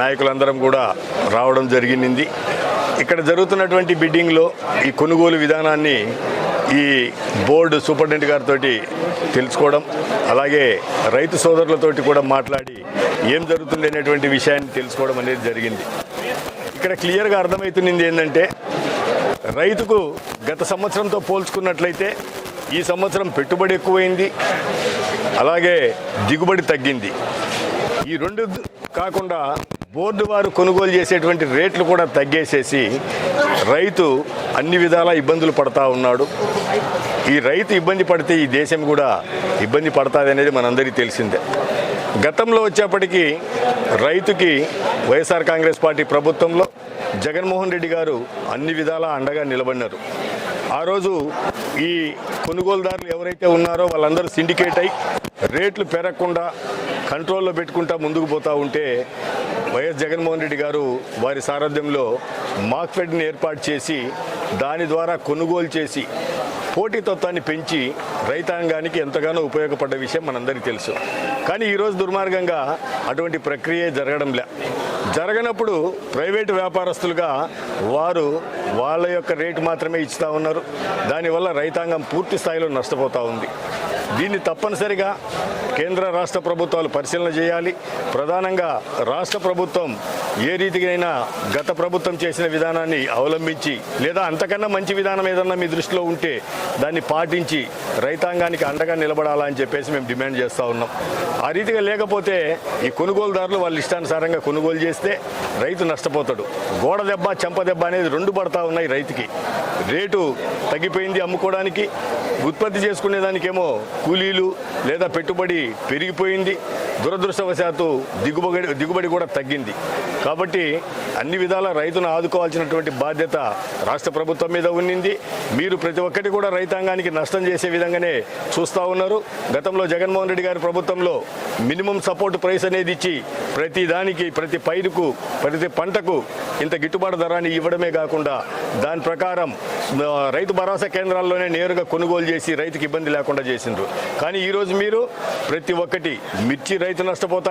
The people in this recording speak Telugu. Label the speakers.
Speaker 1: నాయకులందరం కూడా రావడం జరిగింది. ఇక్కడ జరుగుతున్నటువంటి బిడ్డింగ్లో ఈ కొనుగోలు విధానాన్ని ఈ బోర్డు సూపరింటెండెంట్ గారితో తెలుసుకోవడం అలాగే రైతు సోదరులతోటి కూడా మాట్లాడి ఏం జరుగుతుంది అనేటువంటి విషయాన్ని తెలుసుకోవడం అనేది జరిగింది. ఇక్కడ క్లియర్గా అర్థమవుతున్నది ఏంటంటే రైతుకు గత సంవత్సరంతో పోల్చుకున్నట్లయితే ఈ సంవత్సరం పెట్టుబడి ఎక్కువైంది అలాగే దిగుబడి తగ్గింది. ఈ రెండు కాకుండా బోర్డు వారు కొనుగోలు చేసేటువంటి రేట్లు కూడా తగ్గేసేసి రైతు అన్ని విధాలా ఇబ్బందులు పడతా ఉన్నాడు. ఈ రైతు ఇబ్బంది పడితే ఈ దేశం కూడా ఇబ్బంది పడుతుంది అనేది మనందరికీ తెలిసిందే. గతంలో వచ్చేప్పటికీ రైతుకి వైఎస్ఆర్ కాంగ్రెస్ పార్టీ ప్రభుత్వంలో జగన్మోహన్ రెడ్డి గారు అన్ని విధాలా అండగా నిలబడినారు. ఆ రోజు ఈ కొనుగోలుదారులు ఎవరైతే ఉన్నారో వాళ్ళందరూ సిండికేట్ అయి రేట్లు పెరగకుండా కంట్రోల్లో పెట్టుకుంటా ముందుకు పోతూ ఉంటే వైఎస్ జగన్మోహన్ రెడ్డి గారు వారి సారథ్యంలో మార్క్ఫెడ్ని ఏర్పాటు చేసి దాని ద్వారా కొనుగోలు చేసి పోటీతత్వాన్ని పెంచి రైతాంగానికి ఎంతగానో ఉపయోగపడ్డ విషయం మనందరికీ తెలుసు. కానీ ఈరోజు దుర్మార్గంగా అటువంటి ప్రక్రియ జరగడం లే. జరగనప్పుడు ప్రైవేటు వ్యాపారస్తులుగా వారు వాళ్ళ యొక్క రేటు మాత్రమే ఇస్తూ ఉన్నారు. దానివల్ల రైతాంగం పూర్తి స్థాయిలో నష్టపోతూ ఉంది. దీన్ని తప్పనిసరిగా కేంద్ర రాష్ట్ర ప్రభుత్వాలు పరిశీలన చేయాలి. ప్రధానంగా రాష్ట్ర ప్రభుత్వం ఏ రీతికైనా గత ప్రభుత్వం చేసిన విధానాన్ని అవలంబించి లేదా అంతకన్నా మంచి విధానం ఏదన్నా మీ దృష్టిలో ఉంటే దాన్ని పాటించి రైతాంగానికి అండగా నిలబడాలని చెప్పేసి మేము డిమాండ్ చేస్తూ ఉన్నాం. ఆ రీతిగా లేకపోతే ఈ కొనుగోలుదారులు వాళ్ళ ఇష్టానుసారంగా కొనుగోలు చేస్తే రైతు నష్టపోతాడు. గోడ దెబ్బ చెంప దెబ్బ అనేది రెండు పడతా ఉన్నాయి రైతుకి. రేటు తగ్గిపోయింది అమ్ముకోవడానికి ఉత్పత్తి చేసుకునే దానికేమో కూలీలు లేదా పెట్టుబడి పెరిగిపోయింది దురదృష్టవశాత్తు దిగుబడి దిగుబడి కూడా తగ్గింది. కాబట్టి అన్ని విధాల రైతును ఆదుకోవాల్సినటువంటి బాధ్యత రాష్ట్ర ప్రభుత్వం మీద ఉన్నింది. మీరు ప్రతి ఒక్కటి కూడా రైతాంగానికి నష్టం చేసే విధంగానే చూస్తూ ఉన్నారు. గతంలో జగన్మోహన్ రెడ్డి గారి ప్రభుత్వంలో మినిమం సపోర్ట్ ప్రైస్ అనేది ఇచ్చి ప్రతి దానికి ప్రతి పైరుకు ప్రతి పంటకు ఇంత గిట్టుబాటు ధరాన్ని ఇవ్వడమే కాకుండా దాని ప్రకారం రైతు భరోసా కేంద్రాల్లోనే నేరుగా కొనుగోలు చేసి రైతుకి ఇబ్బంది లేకుండా చేసిండ్రు. కానీ ఈరోజు మీరు ప్రతి ఒక్కటి మిర్చి రైతు నష్టపోతా